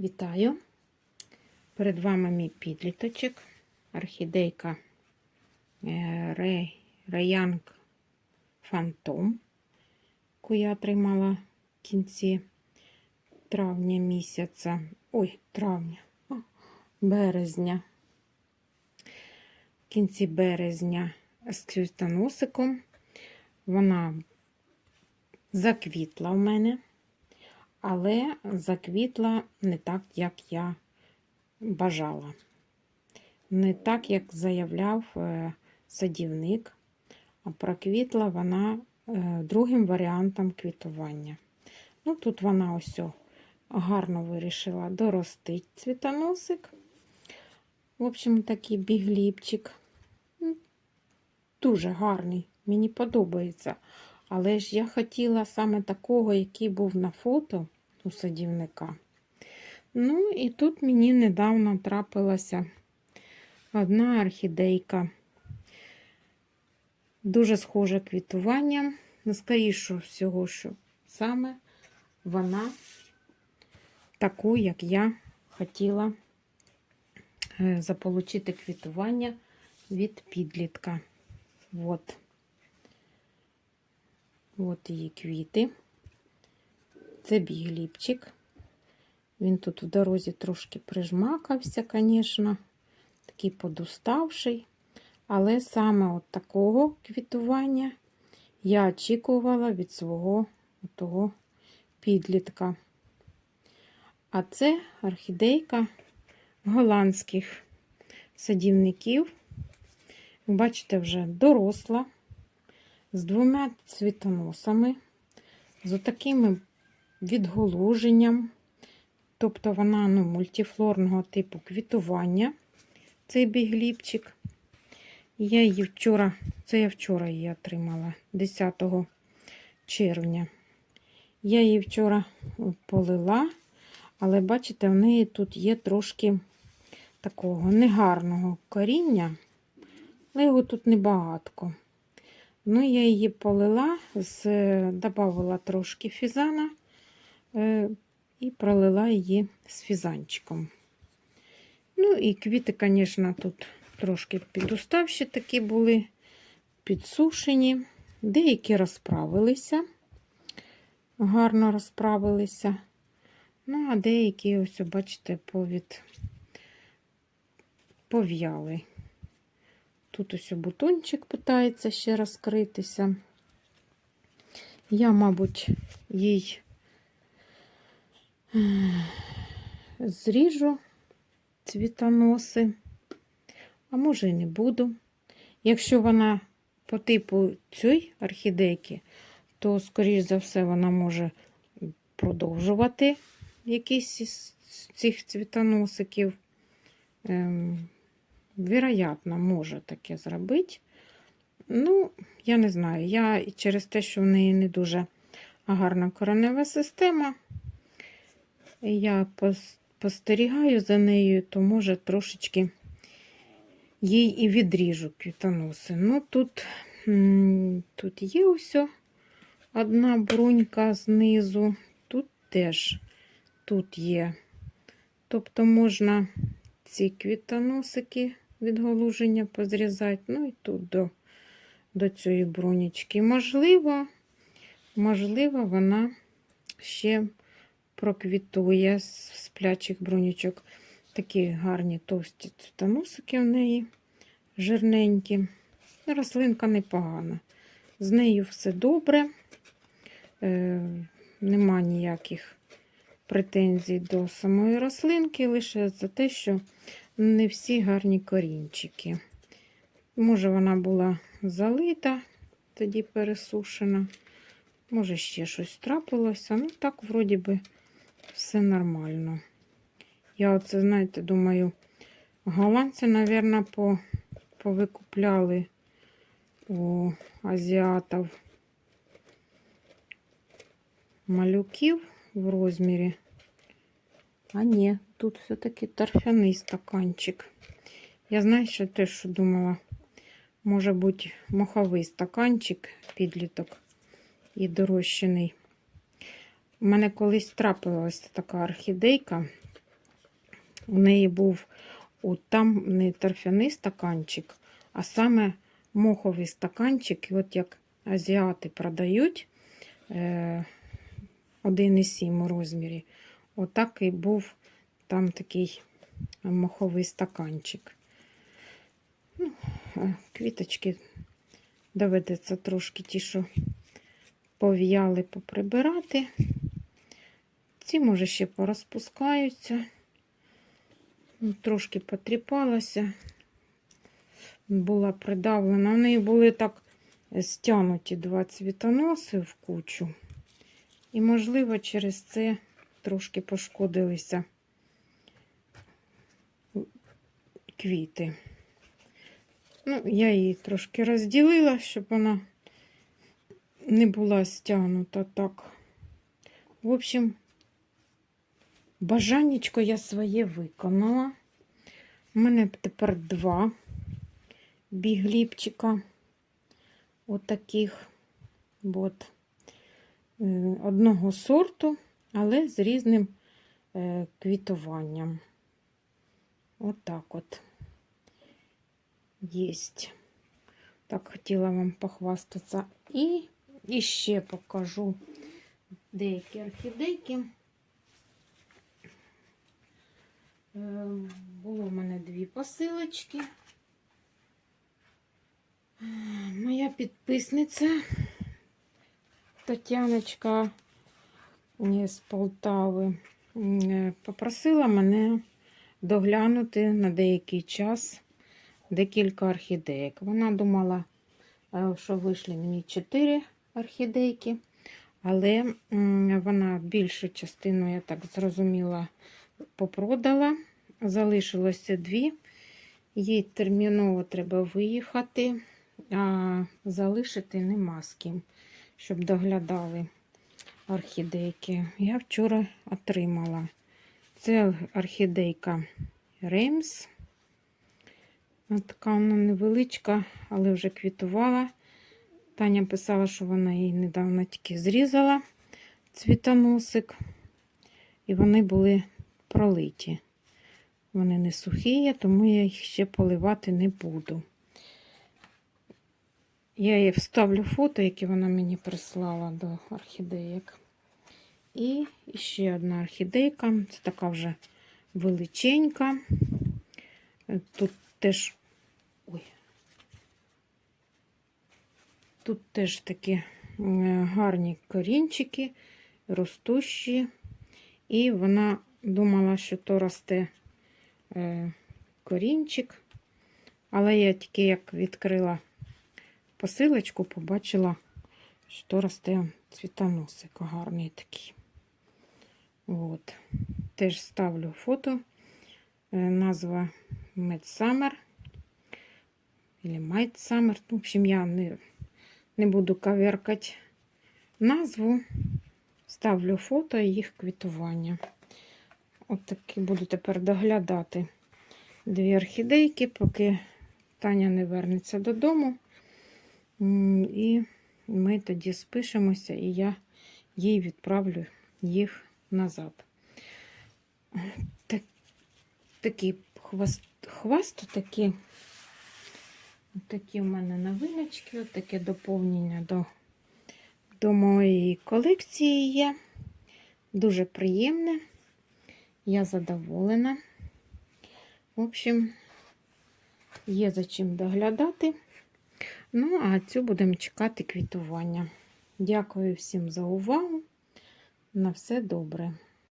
Вітаю! Перед вами мій підліточок, орхідейка е, Фантом, яку я отримала в кінці травня місяця. Ой, травня, а, березня. В кінці березня з цвітоносиком. Вона заквітла в мене але заквітла не так, як я бажала. Не так, як заявляв е, садівник, а проквітла вона е, другим варіантом квітування. Ну, Тут вона ось гарно вирішила доростити цвітоносик. В общем, такий бігліпчик. Дуже гарний, мені подобається. Але ж я хотіла саме такого, який був на фото у садівника. Ну, і тут мені недавно трапилася одна орхідейка. Дуже схоже квітуванням. Ну, скоріше всього, що саме вона таку, як я хотіла е, заполучити квітування від підлітка. От. От її квіти. Це бігліпчик. Він тут в дорозі трошки прижмакався, звісно, такий подуставший. Але саме от такого квітування я очікувала від свого того підлітка. А це орхідейка голландських садівників. Бачите, вже доросла з двома цвітоносами, з отакими відголуженням. Тобто вона ну, мультифлорного типу квітування, цей бігліпчик. Я її вчора, це я вчора її отримала 10 червня. Я її вчора полила, але бачите, в неї тут є трошки такого негарного коріння, але його тут небагатко. Ну, я її полила, додавала трошки фізана е, і пролила її з фізанчиком. Ну, і квіти, звісно, тут трошки підуставші такі були, підсушені. Деякі розправилися, гарно розправилися. Ну, а деякі, ось, бачите, повід пов'яли. Тут ось бутончик питається ще розкритися. Я, мабуть, їй зріжу цвітоноси, а може і не буду. Якщо вона по типу цієї орхідейки, то, скоріш за все, вона може продовжувати якісь із цих цвітоносиків. Вероятно, може таке зробити. Ну, я не знаю. Я через те, що в неї не дуже гарна коренева система, я спостерігаю за нею, то може трошечки їй і відріжу квітоноси. Ну, тут, тут є ось одна брунька знизу, тут теж тут є. Тобто можна ці квітоносики відголуження позрізати, ну і тут до до цієї бронічки. Можливо, можливо, вона ще проквітує з сплячих бронічок. Такі гарні товсті цвітоносики в неї, жирненькі. Рослинка непогана. З нею все добре, е, нема ніяких претензій до самої рослинки, лише за те, що не всі гарні корінчики. Може, вона була залита, тоді пересушена. Може, ще щось трапилося. Ну, так, вроді би, все нормально. Я оце, знаєте, думаю, голландці, мабуть, по, повикупляли у азіатів малюків в розмірі. А ні, тут все-таки торфяний стаканчик. Я знаю, що теж думала, може бути моховий стаканчик, підліток і дорощений. У мене колись трапилася така орхідейка. У неї був от там не торфяний стаканчик, а саме моховий стаканчик. І от як азіати продають е, 1,7 у розмірі. Отак і був там такий моховий стаканчик. Ну, квіточки доведеться трошки ті, що пов'яли, поприбирати. Ці, може, ще порозпускаються. Ну, Трошки потріпалася, була придавлена. В неї були так стягнуті два цвітоноси в кучу. І, можливо, через це трошки пошкодилися квіти. Ну, я її трошки розділила, щоб вона не була стягнута так. В общем, бажаннячко я своє виконала. У мене тепер два бігліпчика. Отаких от, е, одного сорту, але з різним е, квітуванням. Отак от єсть. Так, хотіла вам похвастатися. І, і ще покажу деякі орхідейки. Е, Було в мене дві посилочки. Е, Моя підписниця Тетяночка з Полтави е, попросила мене доглянути на деякий час декілька орхідеїк. Вона думала, е, що вийшли мені 4 орхідейки, але вона більшу частину, я так зрозуміла, попродала. Залишилося дві. Їй терміново треба виїхати, а залишити нема з ким, щоб доглядали орхідейки. Я вчора отримала. Це орхідейка Ремс. От така вона невеличка, але вже квітувала. Таня писала, що вона її недавно тільки зрізала цвітоносик, і вони були пролиті. Вони не сухі, тому я їх ще поливати не буду. Я їй вставлю фото, які вона мені прислала до орхідеїк. І ще одна орхідейка. Це така вже величенька. Тут теж. Ой. Тут теж такі гарні корінчики, ростущі. І вона думала, що то росте е, корінчик. Але я тільки як відкрила посилочку, побачила, що росте цвітоносик гарний такий. От. Теж ставлю фото. Е, Назва Midsummer. Или Might Summer. В общем, я не, не буду коверкати назву. Ставлю фото і їх квітування. От таки буду тепер доглядати дві орхідейки, поки Таня не вернеться додому. І ми тоді спишемося, і я їй відправлю їх назад. Так, такі хвост, хваст, такі, такі в мене новиночки, таке доповнення до, до моєї колекції є. Дуже приємне. Я задоволена. В общем, є за чим доглядати. Ну, а цю будемо чекати квітування. Дякую всім за увагу. На все добре.